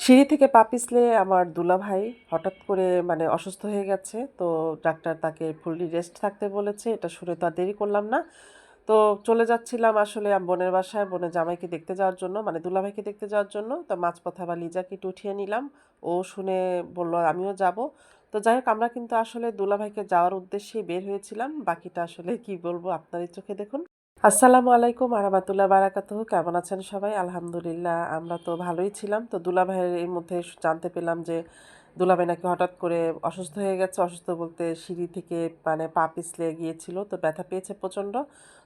সিঁড়ি থেকে পা পিছলে আমার দুলাভাই হঠাৎ করে মানে অসুস্থ হয়ে গেছে, তো ডাক্তার তাকে ফুললি রেস্ট থাকতে বলেছে, এটা শুনে তো আর দেরি করলাম না। তো চলে যাচ্ছিলাম আসলে বোনের বাসায়, বোনের জামাইকে দেখতে যাওয়ার জন্য মানে দুলাভাইকে দেখতে যাওয়ার জন্য। তো মাঝপথে আবার লিজাকে একটু উঠিয়ে নিলাম। ও শুনে বলল, আমিও যাব। তো যাই হোক, আমরা কিন্তু আসলে দুলাভাইকে যাওয়ার উদ্দেশ্যেই বের হয়েছিলাম। বাকিটা আসলে কি বলব, আপনারই চোখে দেখুন। আসসালামু আলাইকুম, আরামাতুল্লাহ বারাকাতুহ। কেমন আছেন সবাই? আলহামদুলিল্লাহ, আমরা তো ভালোই ছিলাম। তো দুলাভাইয়ের এর মধ্যে জানতে পেলাম যে দুলাভাই নাকি হঠাৎ করে অসুস্থ হয়ে গেছে। অসুস্থ বলতে সিঁড়ি থেকে মানে পা পিছলে গিয়েছিল, তো ব্যথা পেয়েছে প্রচণ্ড।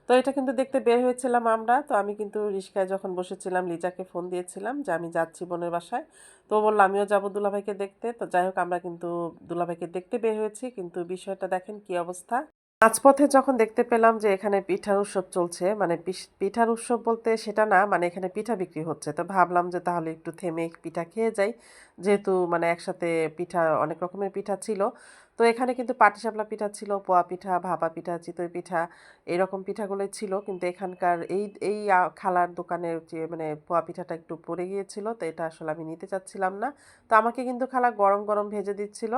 তো এটা কিন্তু দেখতে বের হয়েছিলাম আমরা। তো আমি কিন্তু রিস্কায় যখন বসেছিলাম, লিজাকে ফোন দিয়েছিলাম যে আমি যাচ্ছি বোনের বাসায়। তো বলল, আমিও যাব দুলাভাইকে দেখতে। তো যাই হোক, আমরা কিন্তু দুলাভাইকে দেখতে বের হয়েছি। কিন্তু বিষয়টা দেখেন কি অবস্থা। মাঝপথে যখন দেখতে পেলাম যে এখানে পিঠার উৎসব চলছে মানে পিঠার উৎসব বলতে সেটা না মানে এখানে পিঠা বিক্রি হচ্ছে। তো ভাবলাম যে তাহলে একটু থেমে পিঠা খেয়ে যাই। যেহেতু মানে একসাথে পিঠা, অনেক রকমের পিঠা ছিল। তো এখানে কিন্তু পাটিসাপলা পিঠা ছিল, পোয়া পিঠা, ভাপা পিঠা, চিতই পিঠা, এরকম পিঠাগুলোই ছিল। কিন্তু এখানকার এই এই খালার দোকানের যে মানে পোয়া পিঠাটা একটু পড়ে গিয়েছিল, তো এটা আসলে আমি নিতে চাচ্ছিলাম না। তো আমাকে কিন্তু খালা গরম গরম ভেজে দিচ্ছিল।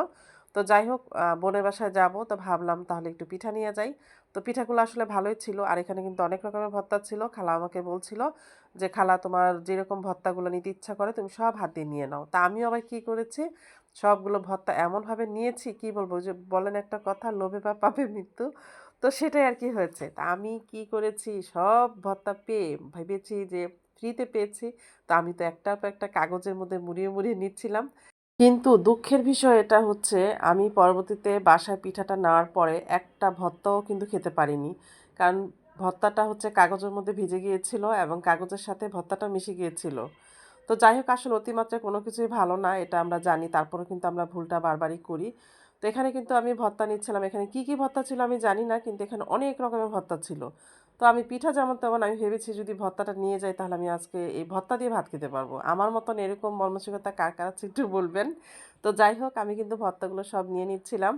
তো যাই হোক বোনের বাসায় যাব, তো ভাবলাম তাহলে একটু পিঠা নিয়ে যাই। তো পিঠাগুলো আসলে ভালোই ছিল, আর এখানে কিন্তু অনেক রকমের ভর্তা ছিল। খালা আমাকে বলছিল যে, খালা, তোমার যেরকম ভর্তাগুলো নিতে ইচ্ছা করে, তুমি সব হাত দিয়ে নিয়ে নাও। তা আমিও আবার কী করেছি, সবগুলো ভর্তা এমনভাবে নিয়েছি, কি বলব যে বলেন একটা কথা, লোভে বা পাবে মৃত্যু। তো সেটাই আর কি হয়েছে। তা আমি কি করেছি, সব ভর্তা পেয়ে ভেবেছি যে, ফ্রিতে পেয়েছি। তো আমি তো একটার পর একটা কাগজের মধ্যে মুড়িয়ে মুড়িয়ে নিচ্ছিলাম। কিন্তু দুঃখের বিষয় এটা হচ্ছে, আমি পরবর্তীতে বাসায় পিঠাটা নেওয়ার পরে একটা ভর্তাও কিন্তু খেতে পারিনি। কারণ ভর্তাটা হচ্ছে কাগজের মধ্যে ভিজে গিয়েছিল এবং কাগজের সাথে ভর্তাটা মিশে গিয়েছিল। তো যাই হোক, আসলে অতিমাত্রায় কোনো কিছুই ভালো না, এটা আমরা জানি, তারপরেও কিন্তু আমরা ভুলটা বারবারই করি। তো এখানে কিন্তু আমি ভর্তা নিচ্ছিলাম। এখানে কি কি ভর্তা ছিল আমি জানি না, কিন্তু এখানে অনেক রকমের ভর্তা ছিল। তো আমি পিঠা যেমন তেমন আমি ভেবেছি যদি ভত্তাটা নিয়ে যাই তাহলে আমি আজকে এই ভত্তা দিয়ে ভাত খেতে পারব। আমার মতন এরকম মর্মান্তিকতা কার কার আছে একটু বলবেন। তো যাই হোক, আমি কিন্তু ভত্তাগুলো সব নিয়ে নিচ্ছিলাম।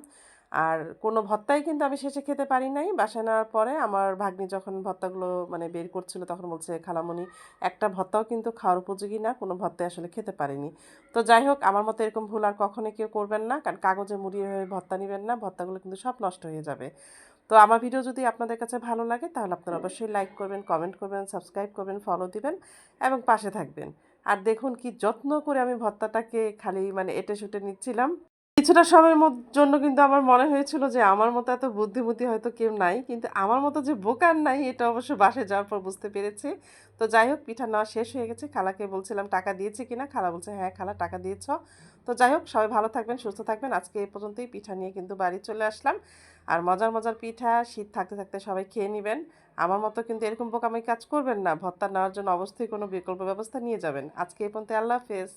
আর কোনো ভত্তাই কিন্তু আমি শেষে খেতে পারি নাই। বাসায় নেওয়ার পরে আমার ভাগ্নি যখন ভত্তাগুলো মানে বের করছিল তখন বলছে খালামণি একটা ভত্তাও কিন্তু খাওয়ার উপযোগী না। কোনো ভত্তাই আসলে খেতে পারিনি। তো যাই হোক, আমার মতো এরকম ভুল আর কখনো কেউ করবেন না। কারণ কাগজে মুড়িয়ে ভর্তা নেবেন না। ভত্তাগুলো কিন্তু সব নষ্ট হয়ে যাবে। তো আমার ভিডিও যদি আপনাদের কাছে ভালো লাগে তাহলে আপনারা অবশ্যই লাইক করবেন কমেন্ট করবেন সাবস্ক্রাইব করবেন ফলো দিবেন এবং পাশে থাকবেন। আর দেখুন কি যত্ন করে আমি ভর্তাটাকে খালি মানে এটে শুটে নিচ্ছিলাম। কিছুটা সময়ের জন্য কিন্তু আমার মনে হয়েছিল যে আমার মতো এত বুদ্ধিমতী হয়তো কেউ নাই, কিন্তু আমার মতো যে বোকার নাই, এটা অবশ্য বাসে যাওয়ার পর বুঝতে পেরেছি। তো যাই হোক, পিঠা নেওয়া শেষ হয়ে গেছে। খালাকে বলছিলাম, টাকা দিয়েছে কিনা? খালা বলছে হ্যাঁ খালা, টাকা দিয়েছ। তো যাই হোক, সবাই ভালো থাকবেন, সুস্থ থাকবেন। আজকে এই পর্যন্তই পিঠা নিয়ে কিন্তু বাড়ি চলে আসলাম। আর মজার মজার পিঠা, শীত থাকতে থাকতে সবাই খেয়ে নেবেন। আমার মতো কিন্তু এরকম বোকামি কাজ করবেন না। ভত্তা নেওয়ার জন্য অবশ্যই কোনো বিকল্প ব্যবস্থা নিয়ে যাবেন। আজকে এই পর্যন্ত আল্লাহ হাফেজ।